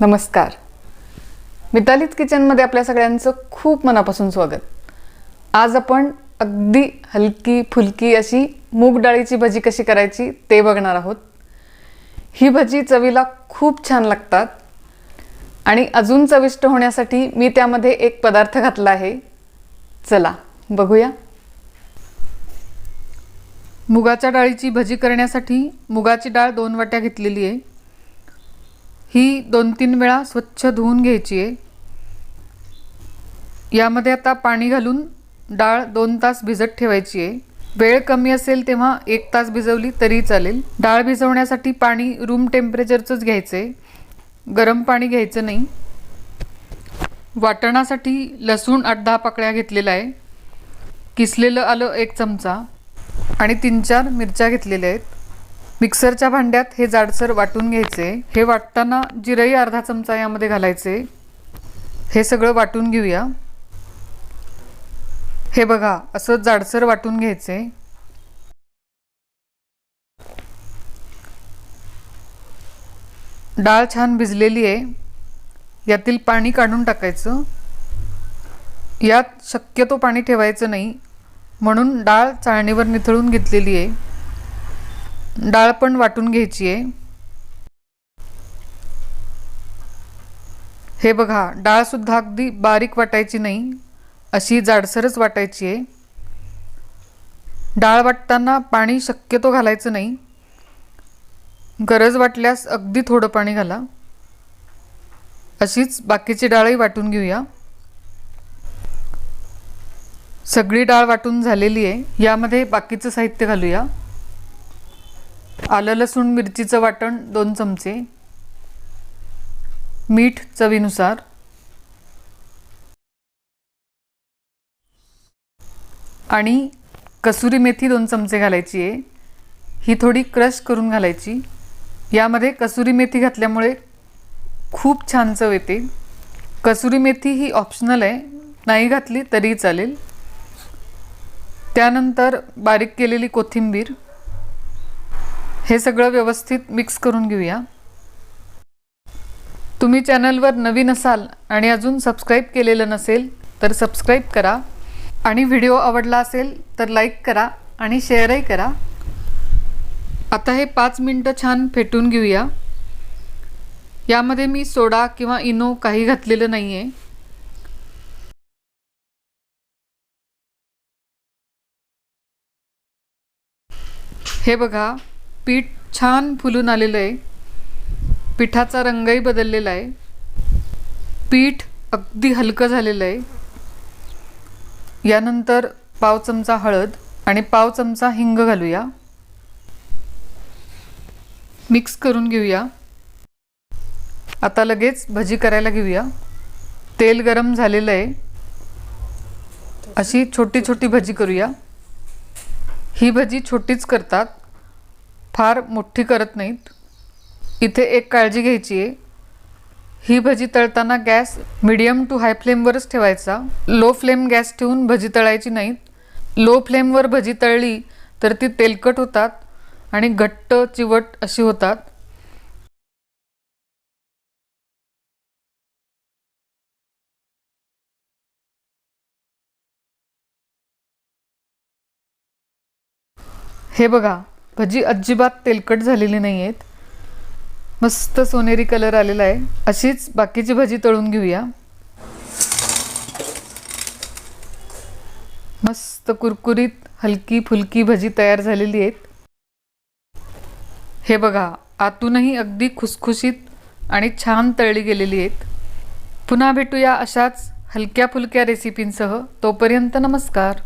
नमस्कार. मितालीच किचनमध्ये आपल्या सगळ्यांचं खूप मनापासून स्वागत. आज आपण अगदी हलकी फुलकी अशी मूग डाळीची भजी कशी करायची ते बघणार आहोत. ही भजी चवीला खूप छान लागतात आणि अजून चविष्ट होण्यासाठी मी त्यामध्ये एक पदार्थ घातला आहे. चला बघूया. मुगाच्या डाळीची भजी करण्यासाठी मुगाची डाळ दोन वाट्या घेतलेली आहे. ही दोन तीन वेळा स्वच्छ धुवून घ्यायची आहे. यामध्ये आता पाणी घालून डाळ दोन तास भिजत ठेवायची आहे. वेळ कमी असेल तेव्हा एक तास भिजवली तरी चालेल. डाळ भिजवण्यासाठी पाणी रूम टेम्परेचरचंच घ्यायचं आहे गरम पाणी घ्यायचं नाही. वाटणासाठी लसूण आठ दहा पाकळ्या घेतलेला आहे. किसलेलं आलं एक चमचा आणि तीन चार मिरच्या घेतलेल्या आहेत. मिक्सरच्या भांड्यात हे जाडसर वाटून घ्यायचे. हे वाटताना जिरई अर्धा चमचा यामध्ये घालायचे. हे सगळं वाटून घेऊया. हे बघा असं जाडसर वाटून घ्यायचे. डाळ छान भिजलेली आहे. यातील पाणी काढून टाकायचं. यात शक्यतो पाणी ठेवायचं नाही. म्हणून डाळ चाळणीवर निथळून घेतलेली आहे. डाळ पण वाटून घ्यायची आहे. हे बघा डाळसुद्धा अगदी बारीक वाटायची नाही अशी जाडसरच वाटायची आहे. डाळ वाटताना पाणी शक्यतो घालायचं नाही. गरज वाटल्यास अगदी थोडं पाणी घाला. अशीच बाकीची डाळही वाटून घेऊया. सगळी डाळ वाटून झालेली आहे. यामध्ये बाकीचं साहित्य घालूया. आलं लसूण मिरचीचं वाटण दोन चमचे. मीठ चवीनुसार. आणि कसुरी मेथी दोन चमचे घालायची आहे. ही थोडी क्रश करून घालायची. यामध्ये कसुरी मेथी घातल्यामुळे खूप छान चव येते. कसुरी मेथी ही ऑप्शनल आहे. नाही घातली तरी चालेल. त्यानंतर बारीक केलेली कोथिंबीर. हे सगळं व्यवस्थित मिक्स करून घेऊया. तुम्ही चॅनलवर नवीन असाल आणि अजून सबस्क्राईब केलेलं नसेल तर सबस्क्राईब करा. आणि व्हिडिओ आवडला असेल तर लाईक करा आणि शेअरही करा. आता हे पाच मिनटं छान फेटून घेऊया. यामध्ये मी सोडा किंवा इनो काही घातलेलं नाही आहे हे बघा. पीठ छान फुलून आलेलं आहे. पिठाचा रंगही बदललेला आहे. पीठ अगदी हलकं झालेलं आहे. यानंतर पाव चमचा हळद आणि पाव चमचा हिंग घालूया. मिक्स करून घेऊया. आता लगेच भजी करायला घेऊया. तेल गरम झालेलं आहे. अशी छोटी छोटी भजी करूया. ही भजी छोटीच करतात. फार मोठी करत नाहीत. इथे एक काळजी घ्यायची आहे. ही भजी तळताना गॅस मिडियम टू हाय फ्लेमवरच ठेवायचा. लो फ्लेम गॅस ठेवून भजी तळायची नाहीत. लो फ्लेमवर भजी तळली तर ती तेलकट होतात आणि घट्ट चिवट अशी होतात. हे बघा भजी अजिबात तेलकट झालेली नाही आहेत मस्त सोनेरी कलर आलेला आहे. अशीच बाकीची भजी तळून घेऊया. मस्त कुरकुरीत हलकी फुलकी भजी तयार झालेली आहेत. हे बघा आतूनही अगदी खुसखुशीत आणि छान तळली गेलेली आहेत. पुन्हा भेटूया अशाच हलक्या फुलक्या रेसिपींसह तोपर्यंत नमस्कार.